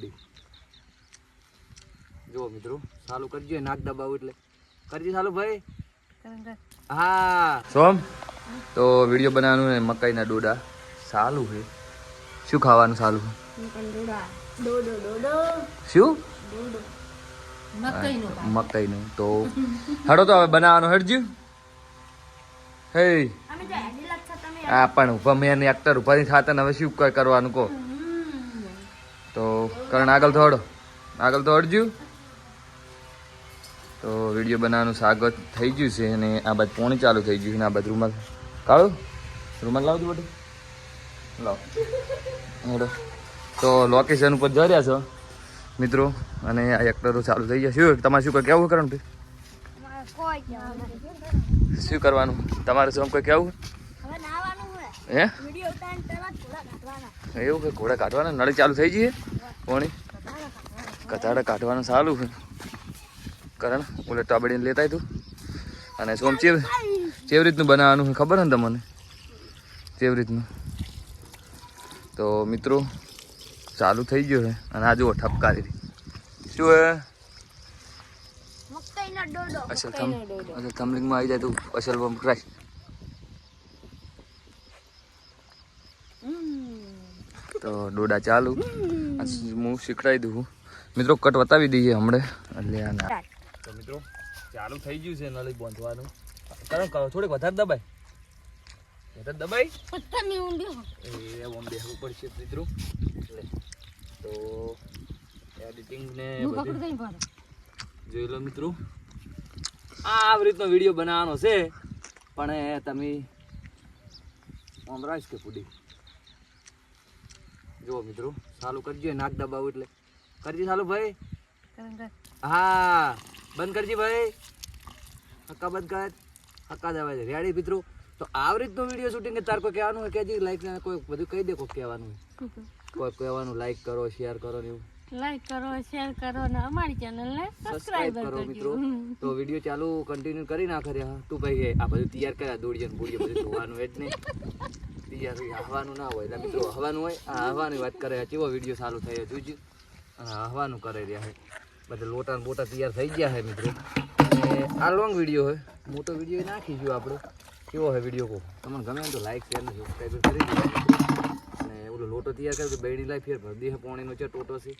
ફૂડી જો મિત્રો ચાલુ કરજો નાક દબાવું એટલે. કરજો ચાલુ ભાઈ. હા. સોમ તો વીડિયો બનાવવાનું ને મકાઈના ડોડા. સારું છે. શું ખાવાનું સાલું શું? મકાઈનું તો હડો તો હવે બનાવવાનું હડજ્યું હે. આ પણ ઊભા મેન એક્ટર ઊભા થી થતા ને હવે શું કઈ કરવાનું કહો? તો કરણ આગળ તો હડો આગળ તો હડજો તો વીડિયો બનાવવાનું સ્વાગત થઈ ગયું છે અને આ બાદ પોણી ચાલુ થઈ ગયું છે અને આ બાજુ રૂમાલ. કાળો? રૂમાલ લાવજો બધું. લાવ. હેડો. તો લોકેશન ઉપર જઈ રહ્યા છો મિત્રો. અને આ એક્ટરો ચાલુ થઈ ગયા. શું તમારે શું કોઈ કહેવું કરણ ભાઈ? શું કરવાનું? તમારે શું કોઈ કહેવું હે? એવું કે ઘોડા કાઢવાના? નળી ચાલુ થઈ જઈએ? કોણી કથાડા કાઢવાનું સારું છે. કરણ ઓલે ટાબડીને લેતા તું. અને સોમ ચેવ ચેવ રીતનું બનાવવાનું છે ખબર ને તમને? ચેવ રીતનું. તો મિત્રો ચાલુ થઈ ગયો છે. અને આ જુઓ ઠપકારી શું હે? અસલ થમ અસલ થમલિંગમાં આવી જાય તું અસલ બમ ક્રાશ તો ડોડા ચાલુ. હું શીખડાવી દઉં. મિત્રો કટ બતાવી દઈએ હમણે. એટલે આના. ના તો મિત્રો ચાલુ થઈ ગયું છે નળી બાંધવાનું. કરો કરો થોડીક વધારે દબાય. વધારે દબાય? એ ઓમ ઉપર છે મિત્રો. એટલે તો એડિટિંગ ને બધું જોઈ લો મિત્રો. આ આવી રીતનો વીડિયો બનાવવાનો છે. પણ એ તમે ઓમરાજ કે પૂડી? જુઓ મિત્રો સાલું કરજો નાક દબાવું એટલે. કરજી સાલું ભાઈ. હા બંધ કરજી ભાઈ. હક્કા બંધ કર. હક્કા દબાવે છે. રેડી મિત્રો? તો આવી રીતનો વીડિયો શૂટિંગ તાર કોઈ કહેવાનું હોય? કહેજી લાઈક કોઈ બધું કહી દે કોઈ કહેવાનું હોય. કોઈ કહેવાનું લાઈક કરો શેર કરો ને એવું. લાઈક કરો શેર કરો ને અમારી ચેનલ ને સબસ્ક્રાઇબ કરો મિત્રો. તો વિડિયો ચાલુ કન્ટિન્યુ કરી નાખ્યા તું ભાઈ આ બધું તૈયાર કર્યા દોડીએ બોડીએ બધું જોવાનું એટલે તૈયાર હવાનું ના હોય. એટલે મિત્રો હવાનું હોય. આ હવાની વાત કરે કેવો વીડિયો ચાલુ થયો જોજો અને હવાનું કરે રહ્યા છે. બધા લોટા ને બોટા તૈયાર થઈ ગયા છે મિત્રો. અને આ લોંગ વીડિયો હોય મોટો વીડિયો ગયો આપણો. કેવો હોય વીડિયો કહો તમને ગમે તો લાઈક શેર ને સબસ્ક્રાઈબ કરી દીધો અને લોટો તૈયાર કર્યો તો બેડી લાઈ ફેર ભર દેહ પોણીનો છે, ટોટો છે.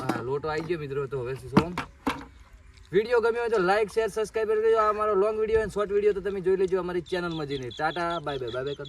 હા, લોટો આવી ગયો મિત્રો તો હવે શું વીડિયો ગમ્યો હોય તો લાઈક શેર સબસ્ક્રાઈબ કરી દેજો. આ અમારો લોંગ વીડિયો અને શોર્ટ વીડિયો તો તમે જોઈ લેજો અમારી ચેનલમાં જઈને. Tata bye bye bye bye કરો